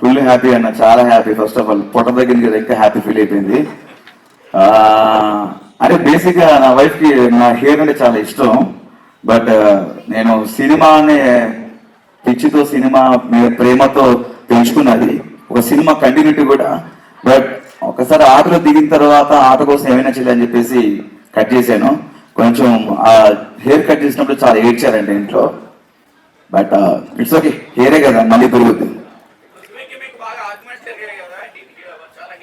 Fully happy అన్న చాలా happy first of all పొట్ట దగ్గర ఇంకా హ్యాపీ ఫీల్ అయిపోయింది. అంటే బేసిక్గా నా వైఫ్కి నా హెయిర్ అంటే చాలా ఇష్టం. బట్ నేను సినిమా అనే పిచ్చితో సినిమా ప్రేమతో పెంచుకున్నది. ఒక సినిమా కంటిన్యూటీ కూడా. బట్ ఒకసారి ఆటలో దిగిన తర్వాత ఆట కోసం ఏమైనా చేయాలని చెప్పేసి కట్ చేశాను. కొంచెం ఆ హెయిర్ కట్ చేసినప్పుడు చాలా ఏడ్చారండి ఇంట్లో. బట్ ఇట్స్ ఓకే హెయిరే కదా మళ్ళీ పెరుగుద్ది. చాలా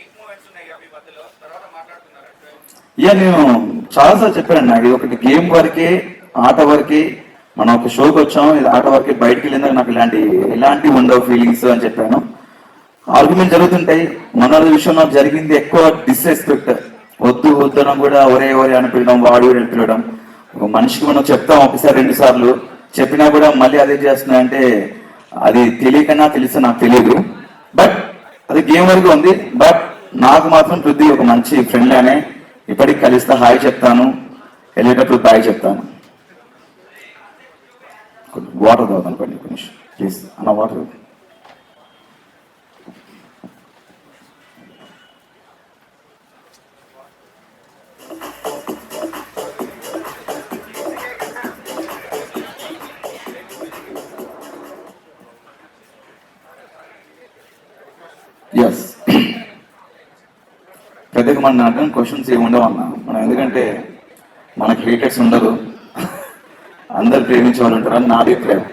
ఇక నేను చాలాసార్లు చెప్పాను నాకు ఇది ఒకటి గేమ్ వరకే ఆట వరకే మనం ఒక షోకి వచ్చాం ఇది ఆట వరకే బయటికి వెళ్ళిందాక నాకు ఇలాంటి ఇలాంటి ఉండవు ఫీలింగ్స్ అని చెప్పాను. ఆర్గ్యుమెంట్ జరుగుతుంటాయి. మన విషయం నాకు జరిగింది ఎక్కువ డిస్రెస్పెక్ట్ వద్దు వద్దనం కూడా ఒరే ఒరే అని పిలవడం వాడు వీడు పిలవడం. ఒక మనిషికి మనం చెప్తాం ఒకసారి రెండు సార్లు. చెప్పినా కూడా మళ్ళీ అదే చేస్తున్నా అంటే అది తెలియకన్నా తెలుసు నాకు తెలియదు. బట్ అది గేమ్ వరకు ఉంది. బట్ నాకు మాత్రం పృథ్వీ ఒక మంచి ఫ్రెండ్ అనే ఇప్పటికి కలిస్తే హాయ్ చెప్తాను. వెళ్ళేటప్పుడు బాయ్ చెప్తాను. వాటర్ తాగుతాను పండి కొంచెం ప్లీజ్ అన్న వాటర్ ఎస్ ప్రత్యేకమైన నాకు క్వశ్చన్స్ ఏమి ఉండవు అన్న. మనం ఎందుకంటే మనకి హేటర్స్ ఉండదు అందరు ప్రేమించే వాళ్ళు ఉంటారు అని నా అభిప్రాయం.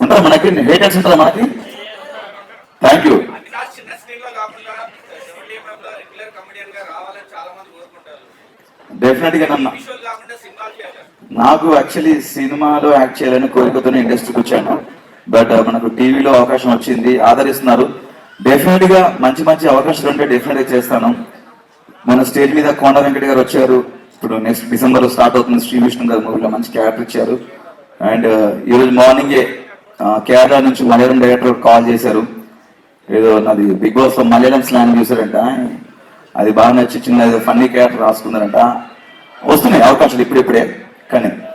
ఉంటారా మనకి హేటర్స్ ఉంటారా మనకి? థ్యాంక్ యూ గా డెఫినెట్గా నన్ను నాకు యాక్చువల్లీ సినిమాలో యాక్ట్ చేయాలని కోరికతోనే ఇండస్ట్రీకి వచ్చాను. బట్ uh, మనకు టీవీలో అవకాశం వచ్చింది. ఆదరిస్తున్నారు. డెఫినెట్గా మంచి మంచి అవకాశాలు ఉంటే డెఫినెట్గా చేస్తాను. మన స్టేజ్ మీద కోన వెంకట గారు వచ్చారు. ఇప్పుడు నెక్స్ట్ డిసెంబర్లో స్టార్ట్ అవుతుంది శ్రీ విష్ణు గారు మూవీలో మంచి క్యారెక్టర్ ఇచ్చారు. అండ్ uh, ఈరోజు మార్నింగే కేరళ నుంచి మలయాళం డైరెక్టర్ కాల్ చేశారు. ఏదో నాది బిగ్ బాస్లో మలయాళం స్లాంగ్ చూసారంట అది బాగా నచ్చి చిన్న ఫన్నీ క్యారెక్టర్ రాసుకున్నారంట. వస్తున్నాయి అవకాశాలు ఇప్పుడిప్పుడే కానీ